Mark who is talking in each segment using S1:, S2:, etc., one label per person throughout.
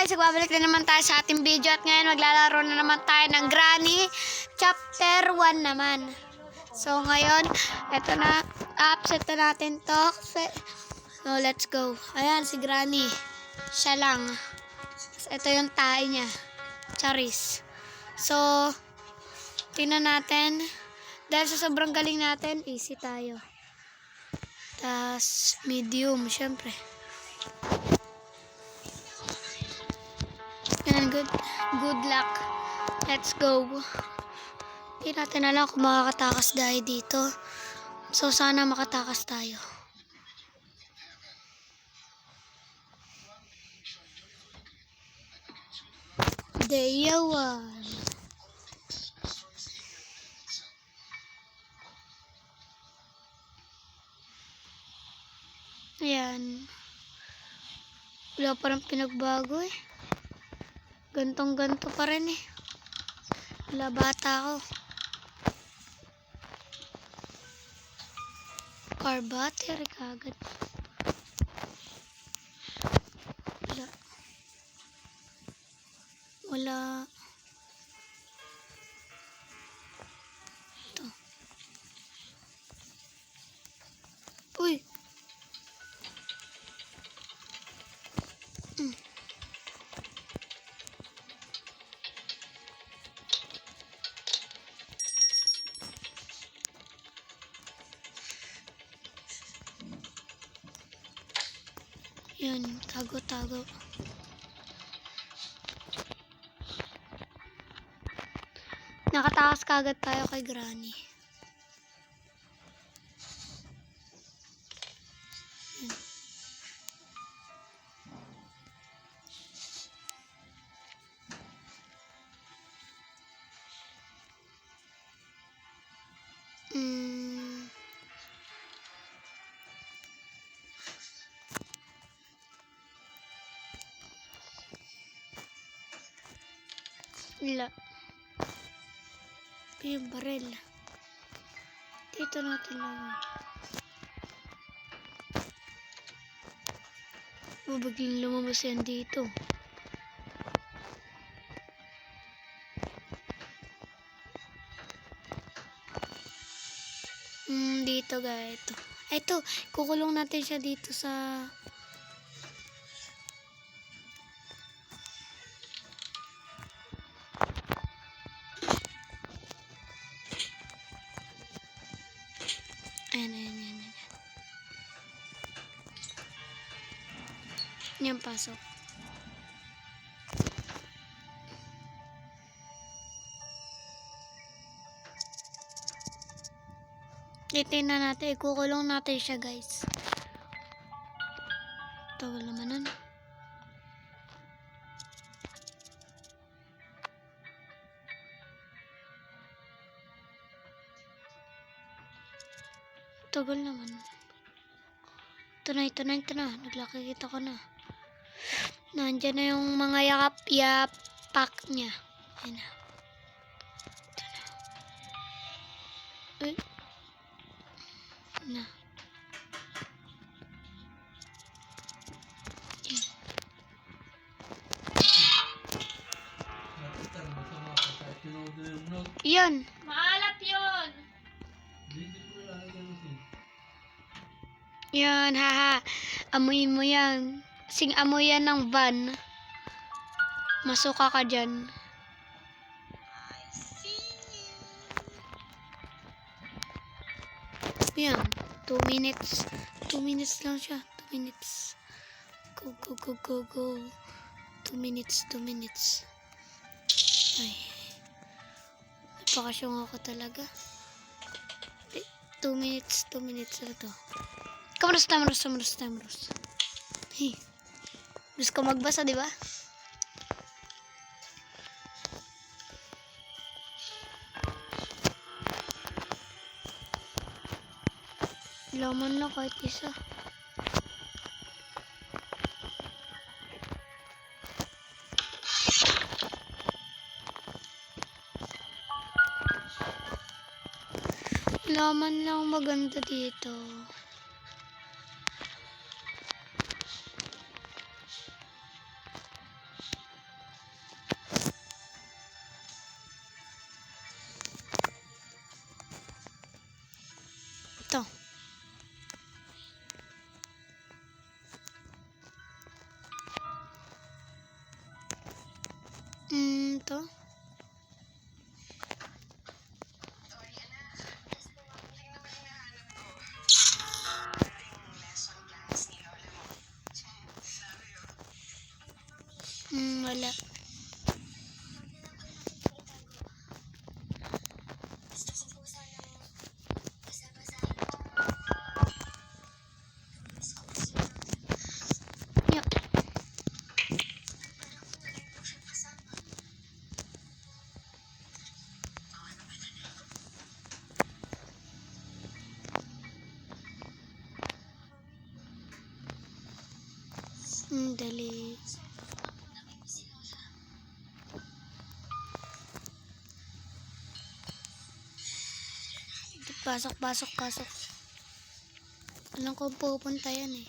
S1: guys, nagbabalik na naman tayo sa ating video at ngayon maglalaro na naman tayo ng Granny Chapter 1 naman. So ngayon, eto na, upset na natin to. So let's go. Ayan si Granny. Siya lang. Ito yung tae niya. Charis. So, tingnan natin. Dahil sa sobrang galing natin, easy tayo. Tapos medium, syempre. Yan, good, good luck. Let's go. Hindi natin alam kung makakatakas tayo dito. So, sana makatakas tayo. Day one. Ayan. Wala parang pinagbago eh. Gantong ganto pa rin eh. Wala bata ako. Car battery kagad. Wala. Wala. Ito. Uy! Yun, tago-tago. Nakatakas kagad tayo kay Granny. Ito yung baril. Dito natin lang. Biglang lumabas yan dito. Hmm, dito guys. Ito. Ito. Kukulong natin siya dito sa... Yan, pasok. Titignan natin, ikukulong natin siya guys. Tagal naman nun. Tagal naman. Ito na, ito na, ito na. Naglakikita ko na. Nandyan na yung mga yakap-yapak niya. Ayan na. Ito na. Uy. Na. Yan.
S2: Maalat yun.
S1: Yan, haha. Amuyin mo yan. Sing amoy yan ng van. Masuka ka dyan. Yan. Two minutes. Two minutes lang siya. Two minutes. Go, go, go, go, go. Two minutes, two minutes. Ay. Napakasyong ako talaga. Eh, Two minutes, two minutes na to. Kamusta, kamusta, kamusta, kamusta. Hey. Gusto ko magbasa, di ba? Laman na kahit isa. Laman lang maganda dito. Natin Hmm, dali. Pasok, pasok, pasok. Alam ko pupunta yan eh.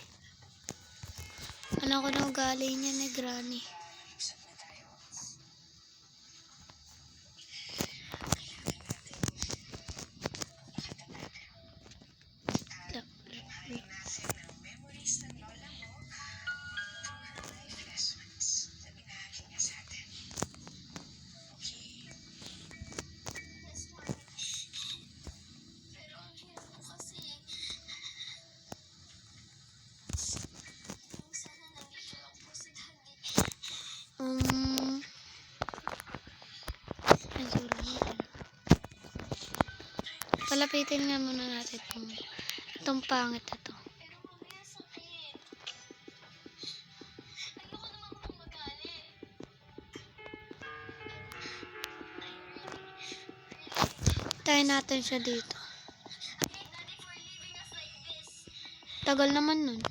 S1: Alam ko na ugali niya ni Granny. Palapitin nga muna natin itong, itong pangit na to. Tayo natin siya dito. Tagal naman nun.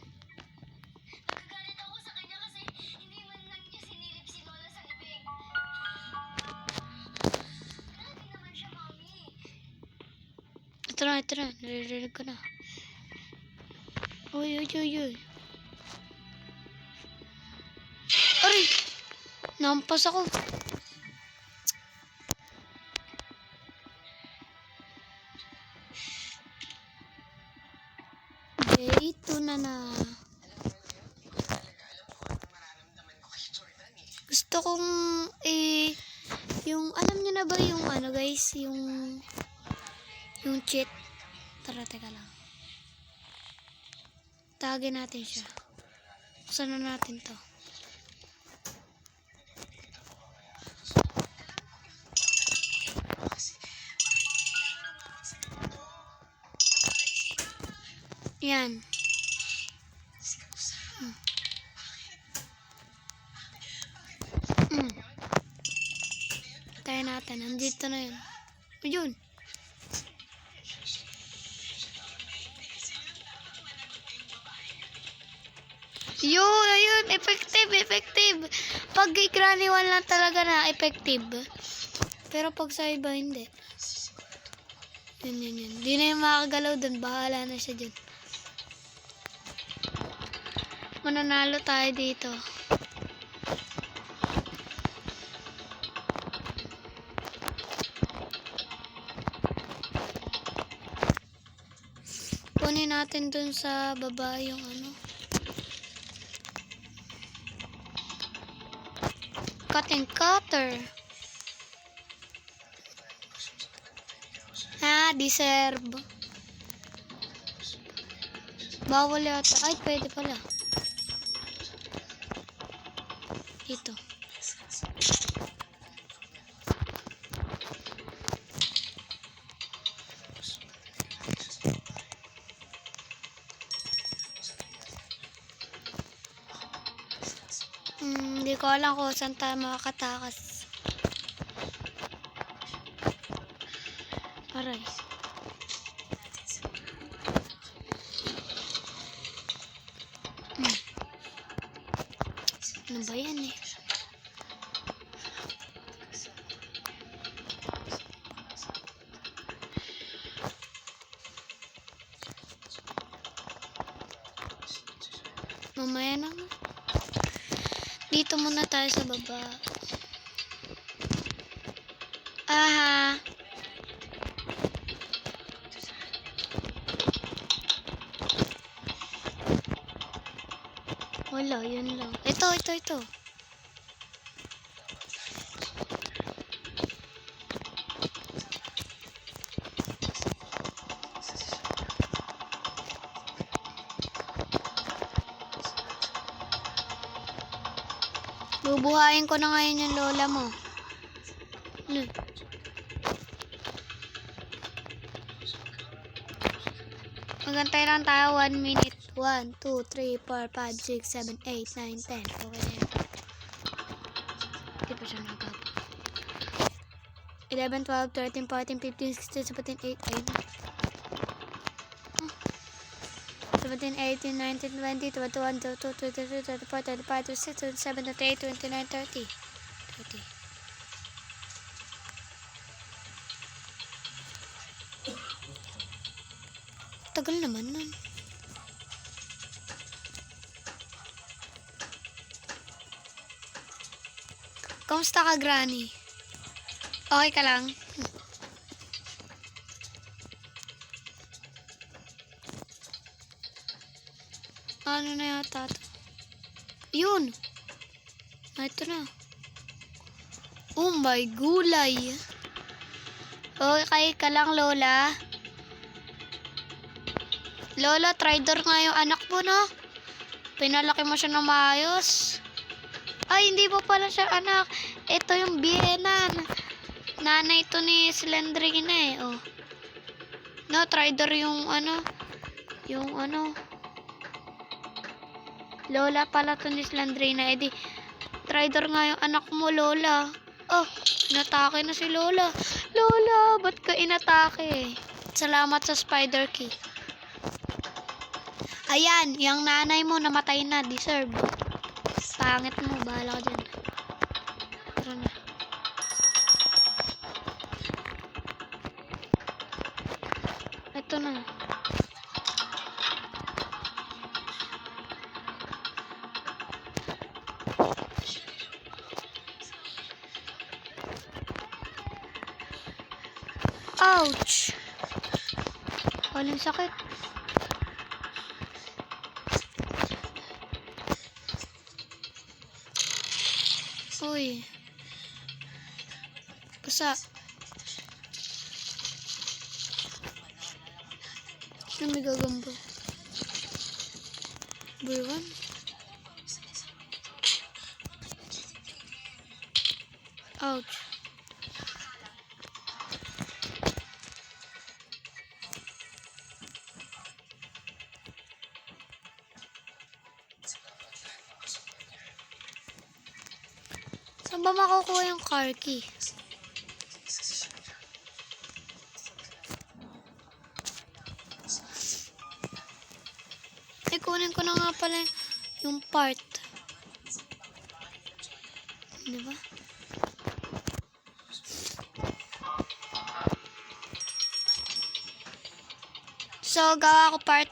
S1: Na, ito na. Naririnig ko na. Uy, uy, uy, uy. Aray! Nampas ako. Day 2 na na. Gusto kong eh yung alam niyo na ba yung ano guys, yung yung cheat. Tara, teka lang. Tagin natin siya. Buksan na natin to. Yan. Hmm. Hmm. Tayo natin. Nandito na yun. Ayun. Yun, ayun, effective, effective. Pag kay Granny 1 lang talaga na effective. Pero pag sa iba, hindi. Yun, yun, yun. Hindi na yung makakagalaw dun. Bahala na siya dyan. Mananalo tayo dito. Kunin natin dun sa baba yung ano. Cutting cutter. Ah, deserve. Bawal yata. Ay, pwede pala. Dito. Ko alam kung saan tayo makakatakas. Aray. Hmm. Ano ba yan eh? Mamaya na. Dito muna tayo sa baba. Aha. Wala, yun lang. Ito, ito, ito. Bubuhayin ko na ngayon yung lola mo. Ano? Magantay lang tayo 1 minute. 1, 2, 3, 4, 5, 6, 7, 8, 9, 10. Okay na yan. Hindi pa siya nagab. 11, 12, 13, 14, 15, 16, 17, 18. 17, 18, 19, 20, 21, 22, 23, 24, 25, 26, 27, 28, 29, 30. 30. Tagal naman nun. Kamusta ka, Granny? Okay ka lang? Ano na yata to? Yun! Ito na. Oh my gulay! Okay ka lang, Lola? Lola, trader nga yung anak mo, no? Pinalaki mo siya ng maayos. Ay, hindi mo pala siya anak. Ito yung biyenan. Nanay to ni Slendrina eh, oh. No, trader yung ano, yung ano. Lola pala to ni Slendrina. Eh di, trader nga yung anak mo, Lola. Oh, inatake na si Lola. Lola, ba't ka inatake? Salamat sa spider key. Ayan, yung nanay mo namatay na, deserve. Pangit mo, bahala ka dyan. Tara na. Ito na. Ouch! Walang sakit. Uy. Basa. Ano may gagamba? Buwan? Ouch. Saan ba makukuha yung car key? Eh, kunin ko na nga pala yung part. Di ba? So, gawa ko part